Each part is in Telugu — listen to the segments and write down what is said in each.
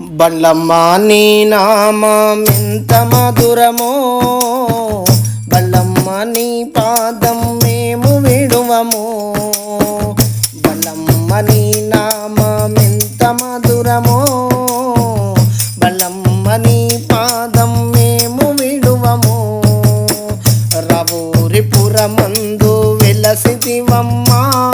బండ్లమ్మా నీ నామం మధురమో. బల్లమ్మ నీ పాదం మేము విడువము. బల్లమ్మ నీ నామం మధురమో. బల్లమ్మ నీ పాదం మేము విడువము. రవూరిపురమందు వెలసి దివమ్మా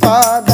pa